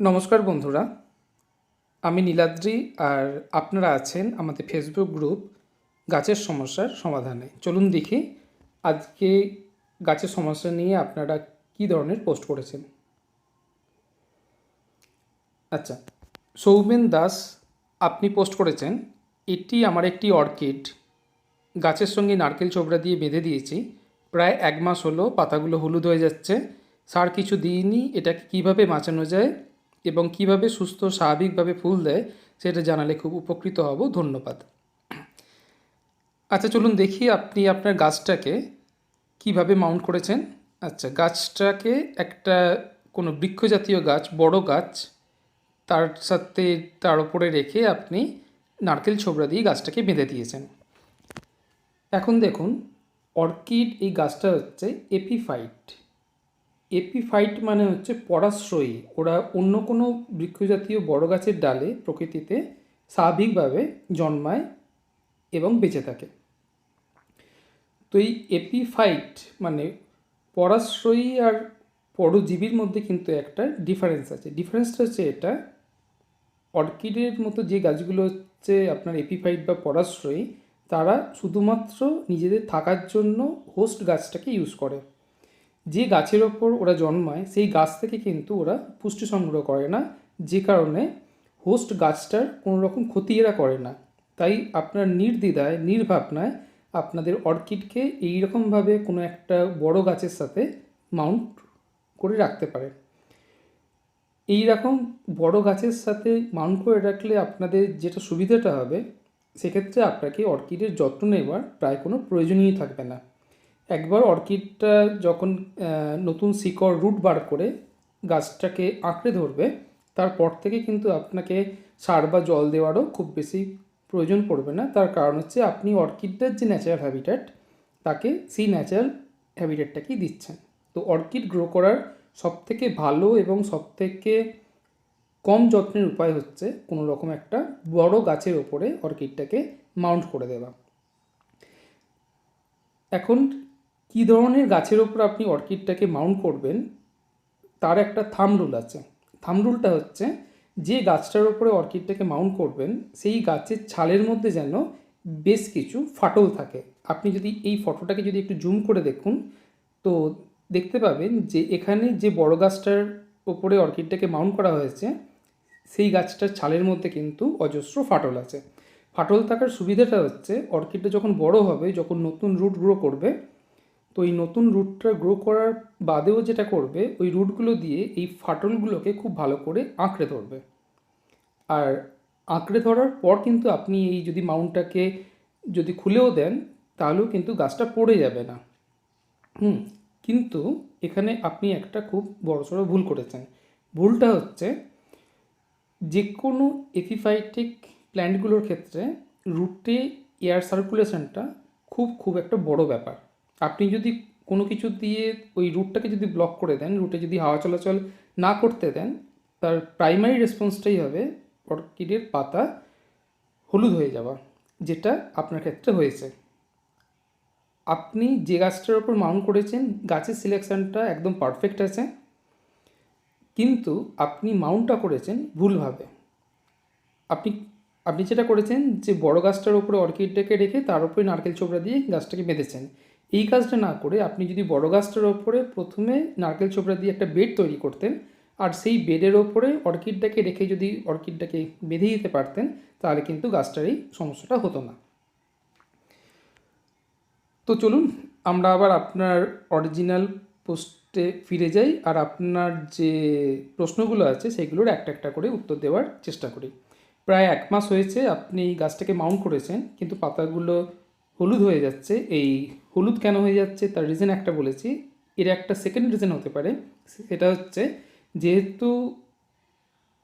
নমস্কার বন্ধুরা, আমি নীলাদ্রি আর আপনারা আছেন আমাদের ফেসবুক গ্রুপ গাছের সমস্যার সমাধানে। চলুন দেখি আজকে গাছের সমস্যা নিয়ে আপনারা কী ধরনের পোস্ট করেছেন। আচ্ছা সৌমেন দাস, আপনি পোস্ট করেছেন, এটি আমার একটি অর্কিড। গাছের সঙ্গে নারকেল চোবড়া দিয়ে বেঁধে দিয়েছি। প্রায় এক মাস হলো পাতাগুলো হলুদ হয়ে যাচ্ছে। সার কিছু দিইনি, এটাকে কীভাবে বাঁচানো যায়? এবং কীভাবে সুস্থ, স্বাভাবিকভাবে ফুল দেয় সেটা জানালে খুব উপকৃত হব। ধন্যবাদ। আচ্ছা চলুন দেখি আপনি আপনার গাছটাকে কীভাবে মাউন্ট করেছেন। আচ্ছা গাছটাকে একটা কোনো বৃক্ষজাতীয় গাছ, বড় গাছ, তার সাথে তার উপরে রেখে আপনি নারকেল ছোবড়া দিয়ে গাছটাকে বেঁধে দিয়েছেন। এখন দেখুন, অর্কিড এই গাছটা হচ্ছে এপিফাইট। এপিফাইট মানে হচ্ছে পরাশ্রয়ী। ওরা অন্য কোনো বৃক্ষজাতীয় বড় গাছের ডালে প্রকৃতিতে স্বাভাবিকভাবে জন্মায় এবং বেঁচে থাকে। তো এই এপিফাইট মানে পরাশ্রয়ী আর পরজীবীর মধ্যে কিন্তু একটা ডিফারেন্স আছে। ডিফারেন্সটা হচ্ছে এটা, অর্কিডের মতো যে গাছগুলো হচ্ছে আপনার এপিফাইট বা পরাশ্রয়ী, তারা শুধুমাত্র নিজেদের থাকার জন্য হোস্ট গাছটাকে ইউজ করে। যে গাছের ওপর ওরা জন্মায়, সেই গাছ থেকে কিন্তু ওরা পুষ্টি সংগ্রহ করে না, যে কারণে হোস্ট গাছটার কোনো রকম ক্ষতি এরা করে না। তাই আপনার নির্দ্বিধায়, নির্ভাবনায় আপনাদের অর্কিডকে এইরকমভাবে কোনো একটা বড় গাছের সাথে মাউন্ট করে রাখতে পারেন। এই রকম বড় গাছের সাথে মাউন্ট করে রাখলে আপনাদের যেটা সুবিধাটা হবে, সেক্ষেত্রে আপনাকে অর্কিডের যত্ন নেওয়ার প্রায় কোনো প্রয়োজনই থাকবে না। একবার অর্কিডটা যখন নতুন শিকড় রুট বার করে গাছটাকে আঁকড়ে ধরবে, তারপর থেকে কিন্তু আপনাকে সার বা জল দেওয়ারও খুব বেশি প্রয়োজন পড়বে না। তার কারণ হচ্ছে আপনি অর্কিডটার যে ন্যাচারাল হ্যাবিটেট তাকে সেই ন্যাচারাল হ্যাবিটেটটাকেই দিচ্ছেন। তো অর্কিড গ্রো করার সবথেকে ভালো এবং সবথেকে কম যত্নের উপায় হচ্ছে কোনো রকম একটা বড় গাছের ওপরে অর্কিডটাকে মাউন্ট করে দেওয়া। এখন কী ধরনের গাছের ওপর আপনি অর্কিডটাকে মাউন্ট করবেন, তার একটা থাম রুল আছে। থাম রুলটা হচ্ছে, যে গাছটার ওপরে অর্কিডটাকে মাউন্ট করবেন, সেই গাছের ছালের মধ্যে যেন বেশ কিছু ফাটল থাকে। আপনি যদি এই ফটোটাকে যদি একটু জুম করে দেখুন, তো দেখতে পাবেন যে এখানে যে বড় গাছটার ওপরে অর্কিডটাকে মাউন্ট করা হয়েছে, সেই গাছটার ছালের মধ্যে কিন্তু অজস্র ফাটল আছে। ফাটল থাকার সুবিধাটা হচ্ছে, অর্কিডটা যখন বড় হবে, যখন নতুন রুট গ্রো করবে তো এই নতুন রুটটা গ্রো করার বাদেও যেটা করবে, ওই রুটগুলো দিয়ে এই ফাটলগুলোকে খুব ভালো করে আঁকড়ে ধরবে। আর আঁকড়ে ধরার পর কিন্তু আপনি এই যদি মাউন্টটাকে যদি খুলেও দেন, তাহলেও কিন্তু গাছটা পড়ে যাবে না। হুম, কিন্তু এখানে আপনি একটা খুব বড়সড় ভুল করেছেন। ভুলটা হচ্ছে যে কোনো এপিফাইটিক প্ল্যান্টগুলোর ক্ষেত্রে রুটে এয়ার সার্কুলেশনটা খুব খুব একটা বড় ব্যাপার। আপনি যদি কোনো কিছু দিয়ে ওই রুটটাকে যদি ব্লক করে দেন রুটে যদি হাওয়া চলাচল না করতে দেন, তার প্রাইমারি রেসপন্সটাই হবে অর্কিডের পাতা হলুদ হয়ে যাওয়া, যেটা আপনার ক্ষেত্রে হয়েছে। আপনি যে গাছটার ওপর মাউন্ট করেছেন, গাছের সিলেকশানটা একদম পারফেক্ট আছে। কিন্তু আপনি মাউন্টটা করেছেন ভুলভাবে। আপনি আপনি যেটা করেছেন যে বড় গাছটার উপরে অর্কিডটাকে রেখে তার উপরে নারকেল চোপড়া দিয়ে গাছটাকে বেঁধেছেন। এই কাজটা না করে আপনি যদি বড় গাছটার ওপরে প্রথমে নারকেল চোপড়া দিয়ে একটা বেড তৈরি করতেন, আর সেই বেডের ওপরে অর্কিডটাকে রেখে যদি অর্কিডটাকে বেঁধে দিতে পারতেন, তাহলে কিন্তু গাছটার এই সমস্যাটা হতো না। তো চলুন, আমরা আবার আপনার অরিজিনাল পোস্টে ফিরে যাই, আর আপনার যে প্রশ্নগুলো আছে সেগুলোর একটা একটা করে উত্তর দেওয়ার চেষ্টা করি। প্রায় এক মাস হয়েছে আপনি গাছটাকে মাউন্ট করেছেন, কিন্তু পাতাগুলো হলুদ হয়ে যাচ্ছে। এই হলুদ কেন হয়ে যাচ্ছে? তার রিজন একটা বলেছি। এর একটা সেকেন্ড রিজন হতে পারে। সেটা হচ্ছে যেহেতু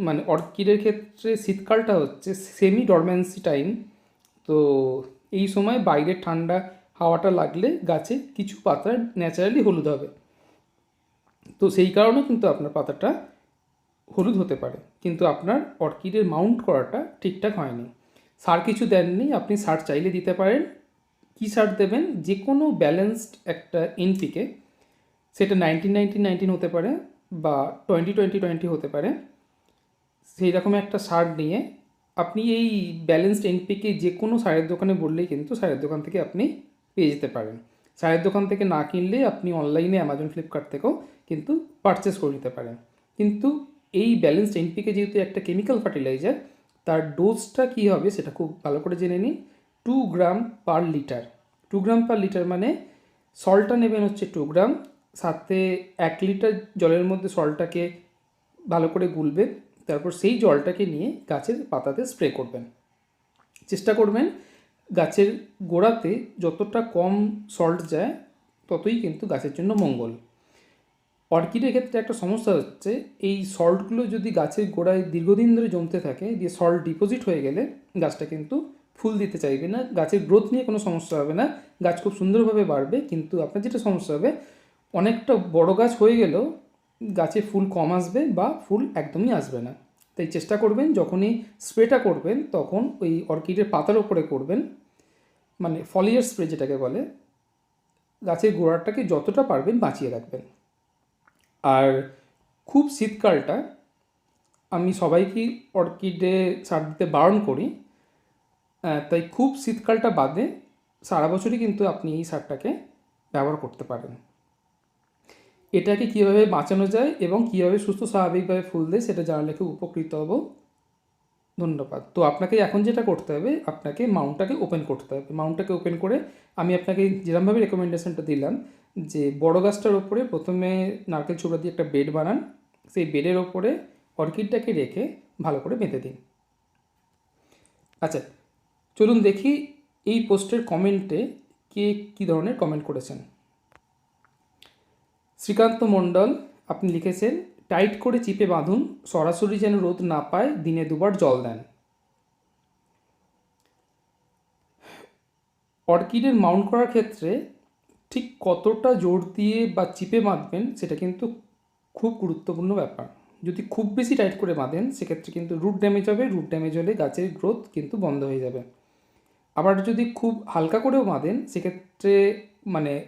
মানে অর্কিডের ক্ষেত্রে শীতকালটা হচ্ছে সেমি ডরম্যান্সি টাইম তো এই সময় বাইরের ঠান্ডা হাওয়াটা লাগলে গাছে কিছু পাতা ন্যাচারালি হলুদ হবে। তো সেই কারণে কিন্তু আপনার পাতাটা হলুদ হতে পারে। কিন্তু আপনার অর্কিডের মাউন্ট করাটা ঠিকঠাক হয়নি। সার কিছু দেননি, আপনি সার চাইলে দিতে পারেন। কী সার দেবেন? যে কোনো ব্যালেন্সড একটা এনপিকে সেটা নাইনটিন নাইনটিন নাইনটিন হতে পারে বা টোয়েন্টি টোয়েন্টি টোয়েন্টি হতে পারে সেই রকম একটা সার নিয়ে আপনি এই ব্যালেন্সড এনপিকে যে কোনো সারের দোকানে বললেই কিন্তু সারের দোকান থেকে আপনি পেয়ে যেতে পারেন। সারের দোকান থেকে না কিনলে আপনি অনলাইনে অ্যামাজন ফ্লিপকার্ট থেকেও কিন্তু পারচেস করে নিতে পারেন। কিন্তু এই ব্যালেন্সড এনপিকে যেহেতু একটা কেমিক্যাল ফার্টিলাইজার তার ডোজটা কী হবে সেটা খুব ভালো করে জেনে নিন। Two gram per litre two gram per litre মানে সল্টটা নেবেন হচ্ছে টু গ্রাম সাথে এক লিটার জলের মধ্যে সল্টটাকে ভালো করে গুলবেন, তারপর সেই জলটাকে নিয়ে গাছের পাতাতে স্প্রে করবেন। চেষ্টা করবেন গাছের গোড়াতে যতটা কম সল্ট যায়, ততই কিন্তু গাছের জন্য মঙ্গল। অর্কিডের ক্ষেত্রে একটা সমস্যা হচ্ছে, এই সল্টগুলো যদি গাছের গোড়ায় দীর্ঘদিন ধরে জমতে থাকে, দিয়ে সল্ট ডিপোজিট হয়ে গেলে গাছটা কিন্তু ফুল দিতে চাইবে না, গাছের গ্রোথ নিয়ে কোনো সমস্যা হবে না, গাছ খুব সুন্দরভাবে বাড়বে, কিন্তু আপনার যেটা সমস্যা হবে, অনেকটা বড় গাছ হয়ে গেলেও গাছে ফুল কম আসবে বা ফুল একদমই আসবে না। তাই চেষ্টা করবেন, যখনই স্প্রেটা করবেন, তখন ওই অর্কিডের পাতার ওপরে করবেন মানে ফলিয়ার স্প্রে যেটাকে বলে, গাছের গোড়াটাকে যতটা পারবেন বাঁচিয়ে রাখবেন। আর খুব শীতকালটা, আমি সবাইকেই অর্কিডে সার দিতে বারণ করি তাই খুব শীতকালটা বাদে সারা বছরই কিন্তু আপনি এই সারটাকে ব্যবহার করতে পারেন। এটাকে কীভাবে বাঁচানো যায় এবং কীভাবে সুস্থ স্বাভাবিকভাবে ফুল দেয় সেটা জানালে খুব উপকৃত হব। ধন্যবাদ। তো আপনাকে এখন যেটা করতে হবে, আপনাকে মাউন্টটাকে ওপেন করতে হবে। মাউন্টটাকে ওপেন করে আমি আপনাকে যেরকমভাবে রেকমেন্ডেশনটা দিলাম যে বড় গাছটার ওপরে প্রথমে নারকেল ছোবড়া দিয়ে একটা বেড বানান। সেই বেডের ওপরে অর্কিডটাকে রেখে ভালো করে বেঁধে দিন। আচ্ছা চলুন দেখি এই পোস্টের কমেন্টে কে কী ধরনের কমেন্ট করেছেন। শ্রীকান্ত মণ্ডল, আপনি লিখেছেন, টাইট করে চিপে বাঁধুন, সরাসরি যেন রোদ না পায়, দিনে দুবার জল দেন। অর্কিডের মাউন্ট করার ক্ষেত্রে ঠিক কতটা জোর দিয়ে বা চিপে বাঁধবেন, সেটা কিন্তু খুব গুরুত্বপূর্ণ ব্যাপার। যদি খুব বেশি টাইট করে বাঁধেন, সেক্ষেত্রে কিন্তু রুট ড্যামেজ হবে, রুট ড্যামেজ হলে গাছের গ্রোথ কিন্তু বন্ধ হয়ে যাবে। আবার যদি খুব হালকা করেও বাঁধেন, সেক্ষেত্রে মানে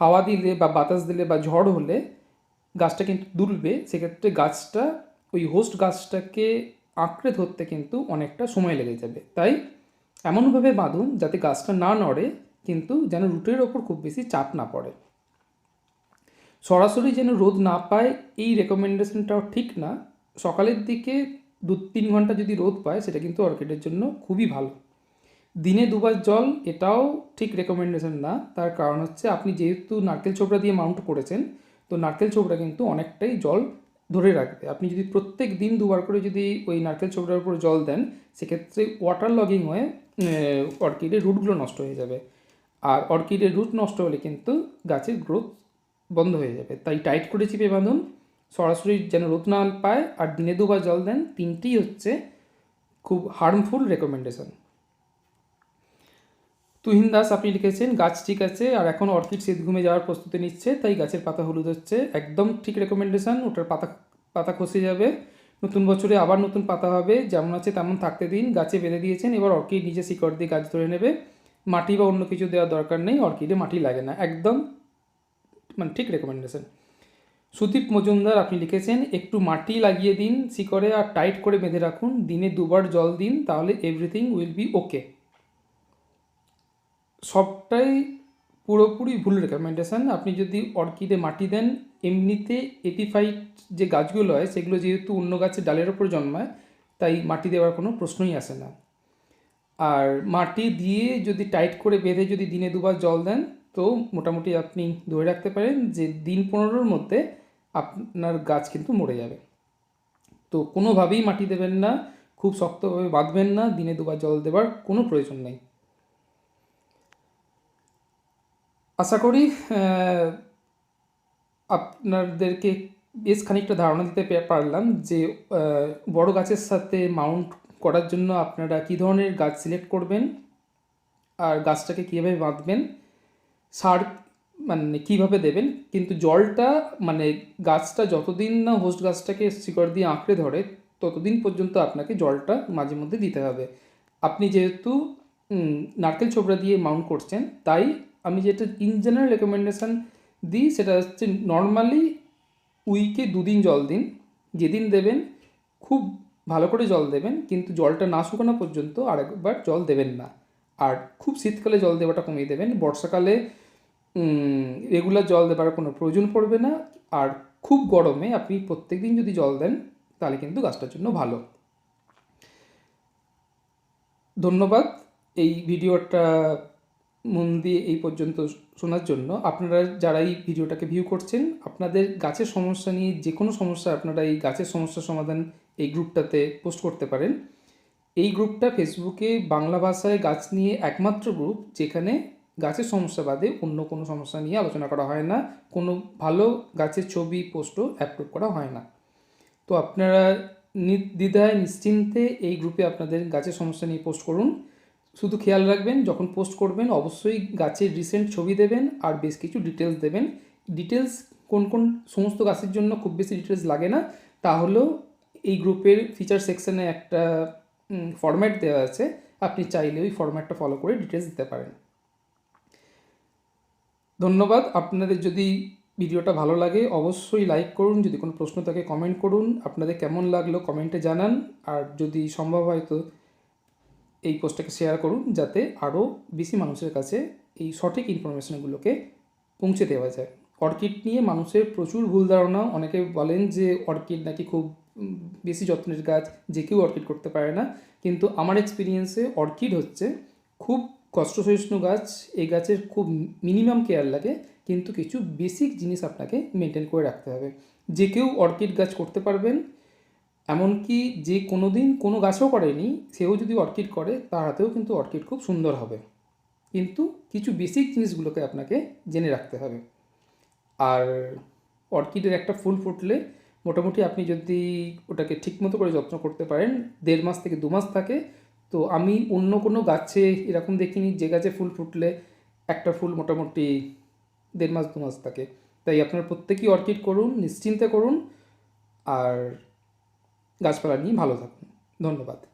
হাওয়া দিলে বা বাতাস দিলে বা ঝড় হলে গাছটা কিন্তু দুলবে। সেক্ষেত্রে গাছটা, ওই হোস্ট গাছটাকে আঁকড়ে ধরতে কিন্তু অনেকটা সময় লেগে যাবে। তাই এমনভাবে বাঁধুন যাতে গাছটা না নড়ে, কিন্তু যেন রুটের ওপর খুব বেশি চাপ না পড়ে। সরাসরি যেন রোদ না পায়, এই রেকমেন্ডেশনটাও ঠিক না। সকালের দিকে দু তিন ঘণ্টা যদি রোদ পায়, সেটা কিন্তু অর্কিডের জন্য খুবই ভালো। দিনে দুবার জল, এটাও ঠিক রেকমেন্ডেশন না। তার কারণ হচ্ছে আপনি যেহেতু নারকেল ছোবড়া দিয়ে মাউন্ট করেছেন, তো নারকেল ছোবড়া কিন্তু অনেকটাই জল ধরে রাখবে। আপনি যদি প্রত্যেক দিন দুবার করে যদি ওই নারকেল ছোবড়ার উপর জল দেন, সেক্ষেত্রে ওয়াটার লগিং হয়ে অর্কিডের রুটগুলো নষ্ট হয়ে যাবে। আর অর্কিডের রুট নষ্ট হলে কিন্তু গাছের গ্রোথ বন্ধ হয়ে যাবে। তাই টাইট করে চিপে বাঁধুন। সরাসরি যেন রোদ না পায়। আর দিনে দুবার জল দেন, তিনটেই হচ্ছে খুব হার্মফুল রেকমেন্ডেশন তুহিন দাস আপনি লিখেছেন, গাছ ঠিক আছে, আর এখন অর্কিড শীত ঘুমে যাওয়ার প্রস্তুতি নিচ্ছে, তাই গাছের পাতা হলুদ হচ্ছে। একদম ঠিক রেকমেন্ডেশন ওটার পাতা পাতা খসে যাবে। নতুন বছরে আবার নতুন পাতা হবে, যেমন আছে তেমন থাকতে দিন। গাছে বেঁধে দিয়েছেন, এবার অর্কিড নিজে শিকড় দিয়ে গাছ ধরে নেবে। মাটি বা অন্য কিছু দেওয়ার দরকার নেই, অর্কিডে মাটি লাগে না। একদম মানে ঠিক রেকমেন্ডেশান সুদীপ মজুমদার আপনি লিখেছেন, একটু মাটি লাগিয়ে দিন শিকড়ে, আর টাইট করে বেঁধে রাখুন। দিনে দুবার জল দিন, তাহলে এভরিথিং উইল বি ওকে সবটাই পুরোপুরি ভুল রেকমেন্ডেশন আপনি যদি অর্কিডে মাটি দেন, এমনিতে এপিফাইট যে গাছগুলো হয়, সেগুলো যেহেতু অন্য গাছের ডালের ওপর জন্মায়, তাই মাটি দেওয়ার কোনো প্রশ্নই আসে না। আর মাটি দিয়ে যদি টাইট করে বেঁধে যদি দিনে দুবার জল দেন, তো মোটামুটি আপনি ধরে রাখতে পারেন যে দিন পনেরোর মধ্যে আপনার গাছ কিন্তু মরে যাবে। তো কোনোভাবেই মাটি দেবেন না, খুব শক্তভাবে বাঁধবেন না, দিনে দুবার জল দেওয়ার কোনো প্রয়োজন নেই। আশা করি আপনাদেরকে বেশ খানিকটা ধারণা দিতে পারলাম যে বড় গাছের সাথে মাউন্ট করার জন্য আপনারা কী ধরনের গাছ সিলেক্ট করবেন আর গাছটাকে কীভাবে বাঁধবেন, সার মানে কীভাবে দেবেন, কিন্তু জলটা মানে গাছটা যতদিন না হোস্ট গাছটাকে শিকড় দিয়ে আঁকড়ে ধরে, ততদিন পর্যন্ত আপনাকে জলটা মাঝে মধ্যে দিতে হবে। আপনি যেহেতু নারকেল ছোবড়া দিয়ে মাউন্ট করছেন, তাই আমি যেটা ইন জেনারেল রেকমেন্ডেশন দিই, সেটা হচ্ছে নর্মালি উইকে দুদিন জল দিন। যেদিন দেবেন, খুব ভালো করে জল দেবেন, কিন্তু জলটা না শুকানো পর্যন্ত আরেকবার জল দেবেন না। আর খুব শীতকালে জল দেওয়াটা কমিয়ে দেবেন। বর্ষাকালে রেগুলার জল দেওয়ার কোনো প্রয়োজন পড়বে না। আর খুব গরমে আপনি প্রত্যেকদিন যদি জল দেন, তাহলে কিন্তু গাছটার জন্য ভালো। ধন্যবাদ। এই ভিডিওটা মন দিয়ে এই পর্যন্ত শোনার জন্য আপনারা যারা এই ভিডিওটাকে ভিউ করছেন, আপনাদের গাছের সমস্যা নিয়ে যে কোনো সমস্যা আপনারা এই গাছের সমস্যার সমাধান এই গ্রুপটাতে পোস্ট করতে পারেন। এই গ্রুপটা ফেসবুকে বাংলা ভাষায় গাছ নিয়ে একমাত্র গ্রুপ যেখানে গাছের সমস্যা বাদে অন্য কোনো সমস্যা নিয়ে আলোচনা করা হয় না, কোনো ভালো গাছের ছবি পোস্টও অ্যাপ্রুভ করা হয় না। তো আপনারা নির্দ্বিধায় নিশ্চিন্তে এই গ্রুপে আপনাদের গাছের সমস্যা নিয়ে পোস্ট করুন। শুধু খেয়াল রাখবেন, যখন পোস্ট করবেন, অবশ্যই গাছের রিসেন্ট ছবি দেবেন আর বেশ কিছু ডিটেলস দেবেন। ডিটেলস কোন কোন সমস্ত গাছের জন্য খুব বেশি ডিটেলস লাগে না। তাহলেও এই গ্রুপের ফিচার সেকশনে একটা ফরম্যাট দেওয়া আছে। আপনি চাইলে ওই ফরম্যাটটা ফলো করে ডিটেলস দিতে পারেন। ধন্যবাদ। আপনাদের যদি ভিডিওটা ভালো লাগে, অবশ্যই লাইক করুন। যদি কোনো প্রশ্ন থাকে কমেন্ট করুন। আপনাদের কেমন লাগল কমেন্টে জানান। আর যদি সম্ভব হয় তো এই পোস্টটাকে শেয়ার করুন যাতে আরও বেশি মানুষের কাছে এই সঠিক ইনফরমেশনগুলোকে পৌঁছে দেওয়া যায়। অর্কিড নিয়ে মানুষের প্রচুর ভুল ধারণা। অনেকে বলেন যে অর্কিড নাকি খুব বেশি যত্নের গাছ, যে কেউ অর্কিড করতে পারে না। কিন্তু আমার এক্সপিরিয়েন্সে অর্কিড হচ্ছে খুব কষ্টসহিষ্ণু গাছ। এই গাছের খুব মিনিমাম কেয়ার লাগে। কিন্তু কিছু বেসিক জিনিস আপনাকে মেনটেন করে রাখতে হবে। যে কেউ অর্কিড গাছ করতে পারবেন এমনকি যে কোনো দিন কোনো গাছও করেনি, সেও যদি অর্কিড করে, তার হাতেও কিন্তু অর্কিড খুব সুন্দর হবে। কিন্তু কিছু বেসিক জিনিসগুলোকে আপনাকে জেনে রাখতে হবে। আর অর্কিডের একটা ফুল ফুটলে মোটামুটি আপনি যদি ওটাকে ঠিকমতো করে যত্ন করতে পারেন, দেড় মাস থেকে দু মাস থাকে, তো আমি অন্য কোনো গাছে এরকম দেখিনি যে গাছে ফুল ফুটলে একটা ফুল মোটামুটি দেড় মাস দু মাস থাকে। তাই আপনার প্রত্যেকেই অর্কিড করুন, নিশ্চিন্তে করুন। আর গাছপালা নিয়ে ভালো থাকুন। ধন্যবাদ।